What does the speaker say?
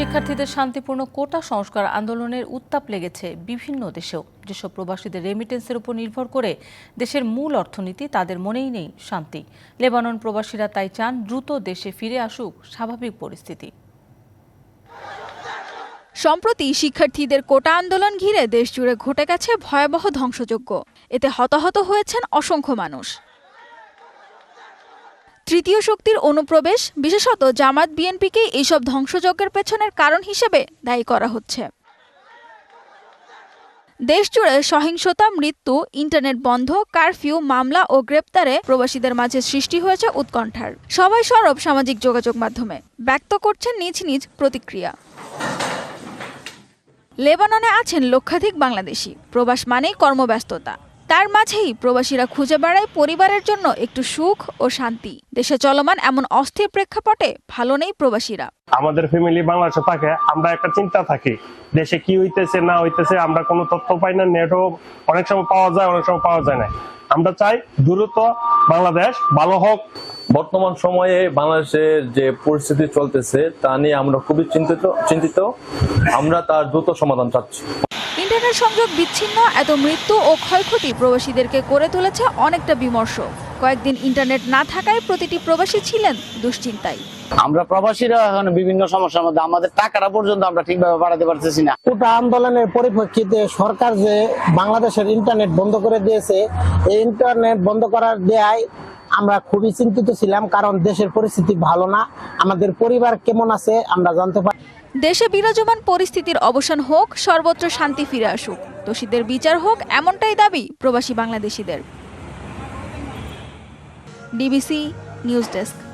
শিক্ষার্থীদের শান্তিপূর্ণ কোটা সংস্কার আন্দোলনের উত্তাপ লেগেছে বিভিন্ন দেশেও। যেসব প্রবাসীদের রেমিটেন্সের উপর নির্ভর করে দেশের মূল অর্থনীতি, তাদের মনেই নেই শান্তি। লেবানন প্রবাসীরা তাই চান দ্রুত দেশে ফিরে আসুক স্বাভাবিক পরিস্থিতি। সম্প্রতি শিক্ষার্থীদের কোটা আন্দোলন ঘিরে দেশজুড়ে ঘটে গেছে ভয়াবহ ধ্বংসযজ্ঞ। এতে হতাহত হয়েছেন অসংখ্য মানুষ। তৃতীয় শক্তির অনুপ্রবেশ, বিশেষত জামাত বিএনপিকে এইসব ধ্বংসযজ্ঞের পেছনের কারণ হিসেবে দায়ী করা হচ্ছে। দেশজুড়ে সহিংসতা, মৃত্যু, ইন্টারনেট বন্ধ, কারফিউ, মামলা ও গ্রেপ্তারে প্রবাসীদের মাঝে সৃষ্টি হয়েছে উৎকণ্ঠার। সবাই সরব সামাজিক যোগাযোগ মাধ্যমে। ব্যক্ত করছেন নিজ নিজ প্রতিক্রিয়া। লেবাননে আছেন লক্ষাধিক বাংলাদেশি। প্রবাস মানেই কর্মব্যস্ততা। তার মাঝেই প্রবাসীরা খুঁজে বেড়ায় পরিবারের জন্য একটু সুখ ও শান্তি। দেশে চলমান এমন অস্থির প্রেক্ষাপটে ভালো নেই প্রবাসীরা। আমাদের ফ্যামিলি বাংলাদেশে থাকে আমরা একটা চিন্তা থাকি দেশে কি হইতেছে না হইতেছে আমরা কোনো তথ্য পাই না নেটও অনেক সময় পাওয়া যায় অনেক সময় পাওয়া যায় না। আমরা চাই দ্রুত বাংলাদেশ ভালো হোক। বর্তমান সময়ে বাংলাদেশের যে পরিস্থিতি চলতেছে তা নিয়ে আমরা খুবই চিন্তিত চিন্তিত। আমরা তার দ্রুত সমাধান চাচ্ছি। ইন্টারনেট সংযোগ বিচ্ছিন্ন এত মৃত্যু ও ক্ষয়ক্ষতি প্রবাসীদেরকে করে তুলেছে অনেকটা বিমর্ষ। কয়েকদিন ইন্টারনেট না থাকায় প্রতিটি প্রবাসী ছিলেন দুশ্চিন্তায়। আমরা প্রবাসীরা এখন বিভিন্ন সমস্যার মধ্যে আমাদের টাকাটা পর্যন্ত আমরা ঠিকভাবে বাড়াতে পারতেছি না। কোটা আন্দোলনের পরিপ্রেক্ষিতে সরকার যে বাংলাদেশের ইন্টারনেট বন্ধ করে দিয়েছে এই ইন্টারনেট বন্ধ করার দেয় আমরা খুবই চিন্তিত ছিলাম কারণ দেশের পরিস্থিতি ভালো না। আমাদের পরিবার কেমন আছে আমরা জানতে পারি দেশে বিরাজমান পরিস্থিতির অবসান হোক, সর্বত্র শান্তি ফিরে আসুক। দোষীদের বিচার হোক, এমনটাই দাবি প্রবাসী বাংলাদেশিদের। DBC news desk.